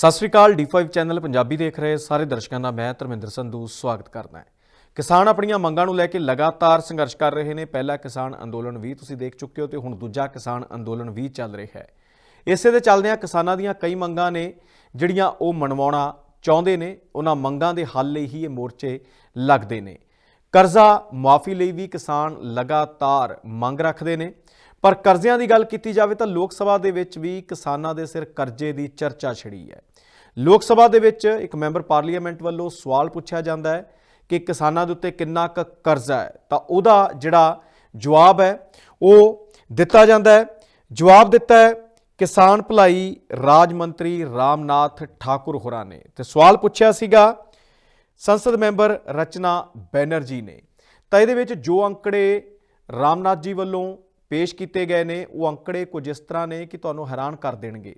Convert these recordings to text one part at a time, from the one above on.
ਸਤਿ ਸ੍ਰੀ ਅਕਾਲ D5 channel Punjabi ਦੇਖ ਰਹੇ ਸਾਰੇ ਦਰਸ਼ਕਾਂ ਦਾ ਮੈਂ ਧਰਮਿੰਦਰ ਸੰਧੂ ਸਵਾਗਤ ਕਰਦਾ ਹਾਂ। ਕਿਸਾਨ ਆਪਣੀਆਂ ਮੰਗਾਂ ਨੂੰ ਲੈ ਕੇ ਲਗਾਤਾਰ ਸੰਘਰਸ਼ ਕਰ ਰਹੇ ਨੇ। ਪਹਿਲਾ ਕਿਸਾਨ ਅੰਦੋਲਨ ਵੀ ਤੁਸੀਂ ਦੇਖ ਚੁੱਕੇ ਹੋ ਤੇ ਹੁਣ ਦੂਜਾ ਕਿਸਾਨ ਅੰਦੋਲਨ ਵੀ ਚੱਲ ਰਿਹਾ ਹੈ। ਇਸੇ ਦੇ ਚੱਲਦਿਆਂ ਕਿਸਾਨਾਂ ਦੀਆਂ ਕਈ ਮੰਗਾਂ ਨੇ, ਜਿਹੜੀਆਂ ਉਹ ਮਨਵਾਉਣਾ ਚਾਹੁੰਦੇ ਨੇ, ਉਹਨਾਂ ਮੰਗਾਂ ਦੇ ਹੱਲ ਲਈ ਹੀ ਇਹ ਮੋਰਚੇ ਲੱਗਦੇ ਨੇ। ਕਰਜ਼ਾ ਮਾਫੀ ਲਈ ਵੀ ਕਿਸਾਨ ਲਗਾਤਾਰ ਮੰਗ ਰੱਖਦੇ ਨੇ। ਪਰ ਕਰਜ਼ਿਆਂ ਦੀ ਗੱਲ ਕੀਤੀ ਜਾਵੇ ਤਾਂ ਲੋਕ ਸਭਾ ਦੇ ਵਿੱਚ ਵੀ ਕਿਸਾਨਾਂ ਦੇ ਸਿਰ ਕਰਜ਼ੇ ਦੀ ਚਰਚਾ ਛਿੜੀ ਹੈ। ਲੋਕ ਸਭਾ ਦੇ ਵਿੱਚ ਇੱਕ ਮੈਂਬਰ ਪਾਰਲੀਮੈਂਟ ਵੱਲੋਂ ਸਵਾਲ ਪੁੱਛਿਆ ਜਾਂਦਾ ਹੈ ਕਿ ਕਿਸਾਨਾਂ ਦੇ ਉੱਤੇ ਕਿੰਨਾ ਕੁ ਕਰਜ਼ਾ ਹੈ। ਤਾਂ ਉਹਦਾ ਜਿਹੜਾ ਜਵਾਬ ਹੈ, ਉਹ ਦਿੱਤਾ ਜਾਂਦਾ ਹੈ। ਜਵਾਬ ਦਿੱਤਾ ਹੈ, ਕਿਸਾਨ ਭਲਾਈ ਰਾਜ ਮੰਤਰੀ ਰਾਮਨਾਥ ਠਾਕੁਰ ਹੋਰਾਂ ਨੇ। ਤੇ ਸਵਾਲ ਪੁੱਛਿਆ ਸੀਗਾ, ਸੰਸਦ ਮੈਂਬਰ ਰਚਨਾ ਬੈਨਰਜੀ ਨੇ। ਤਾਂ ਇਹਦੇ ਵਿੱਚ ਜੋ ਅੰਕੜੇ ਰਾਮਨਾਥ ਜੀ ਵੱਲੋਂ ਪੇਸ਼ ਕੀਤੇ ਗਏ ਨੇ, ਉਹ ਅੰਕੜੇ ਕੁਝ ਇਸ ਤਰ੍ਹਾਂ ਨੇ ਕਿ ਤੁਹਾਨੂੰ ਹੈਰਾਨ ਕਰ ਦੇਣਗੇ।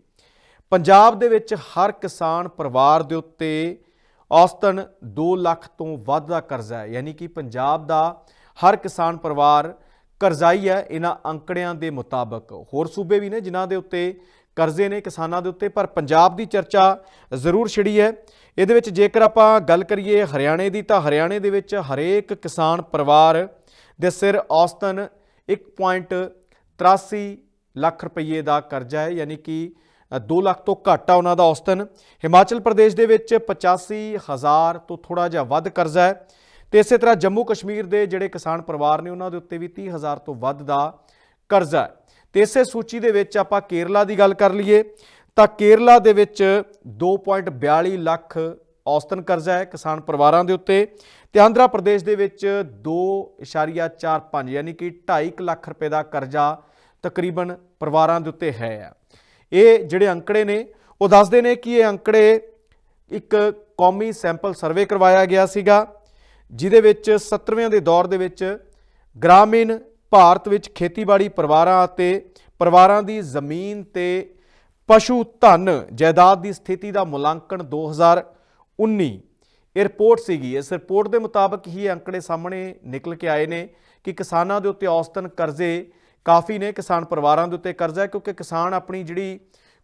ਪੰਜਾਬ ਦੇ ਵਿੱਚ ਹਰ ਕਿਸਾਨ ਪਰਿਵਾਰ ਦੇ ਉੱਤੇ ਔਸਤਨ 2 ਲੱਖ ਤੋਂ ਵੱਧ ਦਾ ਕਰਜ਼ਾ ਹੈ। ਯਾਨੀ ਕਿ ਪੰਜਾਬ ਦਾ ਹਰ ਕਿਸਾਨ ਪਰਿਵਾਰ ਕਰਜ਼ਾਈ ਹੈ ਇਹਨਾਂ ਅੰਕੜਿਆਂ ਦੇ ਮੁਤਾਬਕ। ਹੋਰ ਸੂਬੇ ਵੀ ਨੇ ਜਿਨ੍ਹਾਂ ਦੇ ਉੱਤੇ ਕਰਜ਼ੇ ਨੇ ਕਿਸਾਨਾਂ ਦੇ ਉੱਤੇ, ਪਰ ਪੰਜਾਬ ਦੀ ਚਰਚਾ ਜ਼ਰੂਰ ਛਿੜੀ ਹੈ। ਇਹਦੇ ਵਿੱਚ ਜੇਕਰ ਆਪਾਂ ਗੱਲ ਕਰੀਏ ਹਰਿਆਣੇ ਦੀ, ਤਾਂ ਹਰਿਆਣੇ ਦੇ ਵਿੱਚ ਹਰੇਕ ਕਿਸਾਨ ਪਰਿਵਾਰ ਦੇ ਸਿਰ ਔਸਤਨ 1.83 ਲੱਖ ਰੁਪਏ ਦਾ ਕਰਜ਼ਾ ਹੈ। ਯਾਨੀ ਕਿ 2 ਲੱਖ ਤੋਂ ਘੱਟ ਆ ਉਹਨਾਂ ਦਾ ਔਸਤਨ। ਹਿਮਾਚਲ ਪ੍ਰਦੇਸ਼ ਦੇ ਵਿੱਚ 85000 ਤੋਂ ਥੋੜਾ ਜਿਹਾ ਵੱਧ ਕਰਜ਼ਾ ਹੈ। ਤੇ ਇਸੇ ਤਰ੍ਹਾਂ ਜੰਮੂ ਕਸ਼ਮੀਰ ਦੇ ਜਿਹੜੇ ਕਿਸਾਨ ਪਰਿਵਾਰ ਨੇ ਉਹਨਾਂ ਦੇ ਉੱਤੇ ਵੀ 30000 ਤੋਂ ਵੱਧ ਦਾ ਕਰਜ਼ਾ ਹੈ। ਤੇ ਇਸੇ ਸੂਚੀ ਦੇ ਵਿੱਚ ਆਪਾਂ ਕੇਰਲਾ ਦੀ ਗੱਲ ਕਰ ਲਈਏ, ਤਾਂ ਕੇਰਲਾ ਦੇ ਵਿੱਚ 2.42 ਲੱਖ ਔਸਤਨ ਕਰਜ਼ਾ ਹੈ ਕਿਸਾਨ ਪਰਿਵਾਰਾਂ ਦੇ ਉੱਤੇ। ਤੇ ਆਂਧਰਾ ਪ੍ਰਦੇਸ਼ ਦੇ ਵਿੱਚ 2.45 ਯਾਨੀ ਕਿ 2.5 ਲੱਖ ਰੁਪਏ ਦਾ ਕਰਜ਼ਾ ਤਕਰੀਬਨ ਪਰਿਵਾਰਾਂ ਦੇ ਉੱਤੇ ਹੈ। ਆ ਇਹ ਜਿਹੜੇ ਅੰਕੜੇ ਨੇ, ਉਹ ਦੱਸਦੇ ਨੇ ਕਿ ਇਹ ਅੰਕੜੇ ਇੱਕ ਕੌਮੀ ਸੈਂਪਲ ਸਰਵੇ ਕਰਵਾਇਆ ਗਿਆ ਸੀਗਾ, ਜਿਹਦੇ ਵਿੱਚ 70ਵੇਂ ਦੇ ਦੌਰ ਦੇ ਵਿੱਚ ਗ੍ਰਾਮੀਣ ਭਾਰਤ ਵਿੱਚ ਖੇਤੀਬਾੜੀ ਪਰਿਵਾਰਾਂ ਅਤੇ ਪਰਿਵਾਰਾਂ ਦੀ ਜ਼ਮੀਨ ਤੇ ਪਸ਼ੂ ਧਨ ਜਾਇਦਾਦ ਦੀ ਸਥਿਤੀ ਦਾ ਮੁਲਾਂਕਣ 2019 ਇਹ ਰਿਪੋਰਟ ਸੀਗੀ। ਇਸ ਰਿਪੋਰਟ ਦੇ ਮੁਤਾਬਕ ਹੀ ਇਹ ਅੰਕੜੇ ਸਾਹਮਣੇ ਨਿਕਲ ਕੇ ਆਏ ਨੇ ਕਿ ਕਿਸਾਨਾਂ ਦੇ ਉੱਤੇ ਔਸਤਨ ਕਰਜ਼ੇ ਕਾਫੀ ਨੇ ਕਿਸਾਨ ਪਰਿਵਾਰਾਂ ਦੇ ਉੱਤੇ ਕਰਜ਼ਾ ਕਿਉਂਕਿ ਕਿਸਾਨ ਆਪਣੀ ਜਿਹੜੀ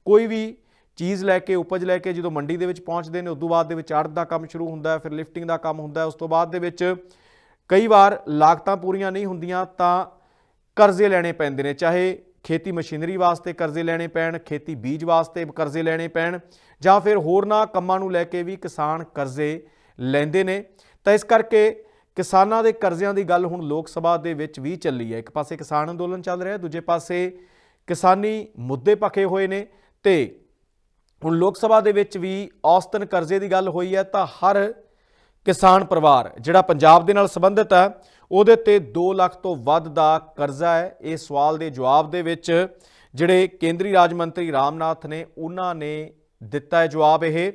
ਕੋਈ ਵੀ ਚੀਜ਼ ਲੈ ਕੇ, ਉਪਜ ਲੈ ਕੇ ਜਦੋਂ ਮੰਡੀ ਦੇ ਵਿੱਚ ਪਹੁੰਚਦੇ ਨੇ, ਉਦੋਂ ਬਾਅਦ ਦੇ ਵਿੱਚ ਆੜਤ ਦਾ ਕੰਮ ਸ਼ੁਰੂ ਹੁੰਦਾ ਹੈ, ਫਿਰ ਲਿਫਟਿੰਗ ਦਾ ਕੰਮ ਹੁੰਦਾ ਹੈ, ਉਸ ਤੋਂ ਬਾਅਦ ਦੇ ਵਿੱਚ ਕਈ ਵਾਰ ਲਾਗਤਾਂ ਪੂਰੀਆਂ ਨਹੀਂ ਹੁੰਦੀਆਂ ਤਾਂ ਕਰਜ਼ੇ ਲੈਣੇ ਪੈਂਦੇ ਨੇ, ਚਾਹੇ ਖੇਤੀ ਮਸ਼ੀਨਰੀ ਵਾਸਤੇ ਕਰਜ਼ੇ ਲੈਣੇ ਪੈਣ, ਖੇਤੀ ਬੀਜ ਵਾਸਤੇ ਕਰਜ਼ੇ ਲੈਣੇ ਪੈਣ, ਜਾਂ ਫਿਰ ਹੋਰਨਾਂ ਕੰਮਾਂ ਨੂੰ ਲੈ ਕੇ ਵੀ ਕਿਸਾਨ ਕਰਜ਼ੇ ਲੈਂਦੇ ਨੇ। ਤਾਂ ਇਸ ਕਰਕੇ ਕਿਸਾਨਾਂ ਦੇ ਕਰਜ਼ਿਆਂ ਦੀ ਗੱਲ ਹੁਣ ਲੋਕ ਸਭਾ ਦੇ ਵਿੱਚ ਵੀ ਚੱਲੀ ਹੈ। ਇੱਕ ਪਾਸੇ ਕਿਸਾਨ ਅੰਦੋਲਨ ਚੱਲ ਰਿਹਾ, ਦੂਜੇ ਪਾਸੇ ਕਿਸਾਨੀ ਮੁੱਦੇ ਪੱਕੇ ਹੋਏ ਨੇ ਤੇ ਹੁਣ ਲੋਕ ਸਭਾ ਦੇ ਵਿੱਚ ਵੀ ਔਸਤਨ ਕਰਜ਼ੇ ਦੀ ਗੱਲ ਹੋਈ ਹੈ ਤਾਂ ਹਰ ਕਿਸਾਨ ਪਰਿਵਾਰ, ਜਿਹੜਾ ਪੰਜਾਬ ਦੇ ਨਾਲ ਸੰਬੰਧਿਤ ਹੈ, ਉਹਦੇ ਤੇ 2 ਲੱਖ ਤੋਂ ਵੱਧ ਦਾ ਕਰਜ਼ਾ ਹੈ। ਇਹ ਸਵਾਲ ਦੇ ਜਵਾਬ ਦੇ ਵਿੱਚ ਜਿਹੜੇ ਕੇਂਦਰੀ ਰਾਜ ਮੰਤਰੀ ਰਾਮਨਾਥ ਨੇ, ਉਹਨਾਂ ਨੇ ਦਿੱਤਾ ਹੈ ਜਵਾਬ ਇਹ।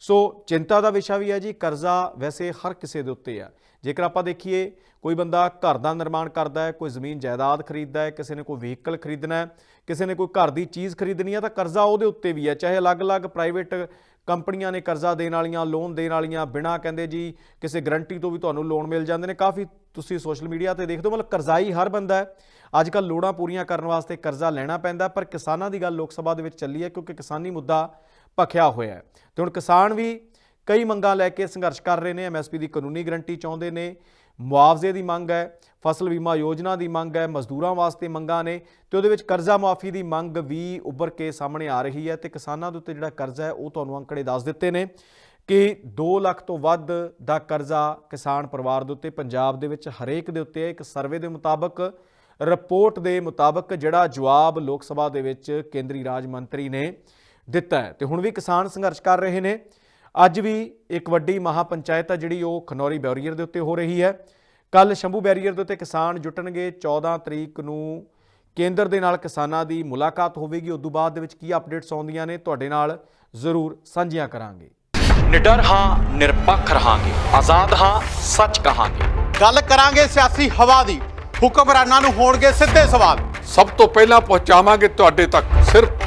ਸੋ ਚਿੰਤਾ ਦਾ ਵਿਸ਼ਾ ਵੀ ਹੈ ਜੀ, ਕਰਜ਼ਾ ਵੈਸੇ ਹਰ ਕਿਸੇ ਦੇ ਉੱਤੇ ਆ ਜੇਕਰ ਆਪਾਂ ਦੇਖੀਏ, ਕੋਈ ਬੰਦਾ ਘਰ ਦਾ ਨਿਰਮਾਣ ਕਰਦਾ ਹੈ, ਕੋਈ ਜ਼ਮੀਨ ਜਾਇਦਾਦ ਖਰੀਦਦਾ ਹੈ, ਕਿਸੇ ਨੇ ਕੋਈ ਵਹੀਕਲ ਖਰੀਦਣਾ ਹੈ, ਕਿਸੇ ਨੇ ਕੋਈ ਘਰ ਦੀ ਚੀਜ਼ ਖਰੀਦਣੀ ਹੈ, ਤਾਂ ਕਰਜ਼ਾ ਉਹਦੇ ਉੱਤੇ ਵੀ ਹੈ। ਚਾਹੇ ਅਲੱਗ-ਅਲੱਗ ਪ੍ਰਾਈਵੇਟ ਕੰਪਨੀਆਂ ਨੇ ਕਰਜ਼ਾ ਦੇਣ ਵਾਲੀਆਂ ਲੋਨ ਦੇਣ ਵਾਲੀਆਂ, ਬਿਨਾਂ ਕਹਿੰਦੇ ਜੀ ਕਿਸੇ ਗਰੰਟੀ ਤੋਂ ਵੀ ਤੁਹਾਨੂੰ ਲੋਨ ਮਿਲ ਜਾਂਦੇ ਨੇ। ਕਾਫੀ ਤੁਸੀਂ ਸੋਸ਼ਲ ਮੀਡੀਆ ਤੇ ਦੇਖਦੇ ਹੋ, ਮਤਲਬ ਕਰਜ਼ਾਈ ਹਰ ਬੰਦਾ ਹੈ। ਅੱਜ ਕੱਲ ਲੋੜਾਂ ਪੂਰੀਆਂ ਕਰਨ ਵਾਸਤੇ ਕਰਜ਼ਾ ਲੈਣਾ ਪੈਂਦਾ, ਪਰ ਕਿਸਾਨਾਂ ਦੀ ਗੱਲ ਲੋਕ ਸਭਾ ਦੇ ਵਿੱਚ ਚੱਲੀ ਹੈ, ਕਿਉਂਕਿ ਕਿਸਾਨੀ ਮੁੱਦਾ ਭਖਿਆ ਹੋਇਆ ਹੈ। ਤੇ ਹੁਣ ਕਿਸਾਨ ਵੀ ਕਈ ਮੰਗਾਂ ਲੈ ਕੇ ਸੰਘਰਸ਼ ਕਰ ਰਹੇ ਨੇ। ਐਮਐਸਪੀ ਦੀ ਕਾਨੂੰਨੀ ਗਰੰਟੀ ਚਾਹੁੰਦੇ ਨੇ। ਮੁਆਵਜ਼ੇ ਦੀ ਮੰਗ ਹੈ, ਫਸਲ ਬੀਮਾ ਯੋਜਨਾ ਦੀ ਮੰਗ ਹੈ, ਮਜ਼ਦੂਰਾਂ ਵਾਸਤੇ ਮੰਗਾਂ ਨੇ। ਤੇ ਉਹਦੇ ਵਿੱਚ ਕਰਜ਼ਾ ਮਾਫੀ ਦੀ ਮੰਗ ਵੀ ਉੱਭਰ ਕੇ ਸਾਹਮਣੇ ਆ ਰਹੀ ਹੈ ਤੇ ਕਿਸਾਨਾਂ ਦੇ ਉੱਤੇ ਜਿਹੜਾ ਕਰਜ਼ਾ ਹੈ, ਉਹ ਤੁਹਾਨੂੰ ਅੰਕੜੇ ਦੱਸ ਦਿੱਤੇ ਨੇ ਕਿ 2 ਲੱਖ ਤੋਂ ਵੱਧ ਦਾ ਕਰਜ਼ਾ ਕਿਸਾਨ ਪਰਿਵਾਰ ਦੇ ਉੱਤੇ, ਪੰਜਾਬ ਦੇ ਵਿੱਚ ਹਰੇਕ ਦੇ ਉੱਤੇ ਇੱਕ ਸਰਵੇ ਦੇ ਮੁਤਾਬਕ, ਰਿਪੋਰਟ ਦੇ ਮੁਤਾਬਕ ਜਿਹੜਾ ਜਵਾਬ ਲੋਕ ਸਭਾ ਦੇ ਵਿੱਚ ਕੇਂਦਰੀ ਰਾਜ ਮੰਤਰੀ ਨੇ ਦਿੱਤਾ ਹੈ। ਤੇ ਹੁਣ ਵੀ ਕਿਸਾਨ ਸੰਘਰਸ਼ ਕਰ ਰਹੇ ਨੇ। ਅੱਜ ਵੀ ਇੱਕ ਵੱਡੀ ਮਹਾਪੰਚਾਇਤ ਹੈ ਜਿਹੜੀ ਉਹ ਖਨੌਰੀ ਬੈਰੀਅਰ ਦੇ ਉੱਤੇ ਹੋ ਰਹੀ ਹੈ। ਕੱਲ ਸ਼ੰਭੂ ਬੈਰੀਅਰ ਦੇ ਉੱਤੇ ਕਿਸਾਨ ਜੁਟਣਗੇ। 14 ਤਰੀਕ ਨੂੰ ਕੇਂਦਰ ਦੇ ਨਾਲ ਕਿਸਾਨਾਂ ਦੀ ਮੁਲਾਕਾਤ ਹੋਵੇਗੀ। ਉਸ ਤੋਂ ਬਾਅਦ ਦੇ ਵਿੱਚ ਕੀ ਅਪਡੇਟਸ ਆਉਂਦੀਆਂ ਨੇ ਤੁਹਾਡੇ ਨਾਲ ਜ਼ਰੂਰ ਸਾਂਝੀਆਂ ਕਰਾਂਗੇ। ਨਿਡਰ ਹਾਂ ਨਿਰਪੱਖ ਰਹਾਂਗੇ। ਆਜ਼ਾਦ ਹਾਂ ਸੱਚ ਕਹਾਂਗੇ। ਗੱਲ ਕਰਾਂਗੇ ਸਿਆਸੀ ਹਵਾ ਦੀ। ਹੁਕਮਰਾਨਾਂ ਨੂੰ ਹੋਣਗੇ ਸਿੱਧੇ ਸਵਾਲ। ਸਭ ਤੋਂ ਪਹਿਲਾਂ ਪਹੁੰਚਾਵਾਂਗੇ ਤੁਹਾਡੇ ਤੱਕ। ਸਿਰਫ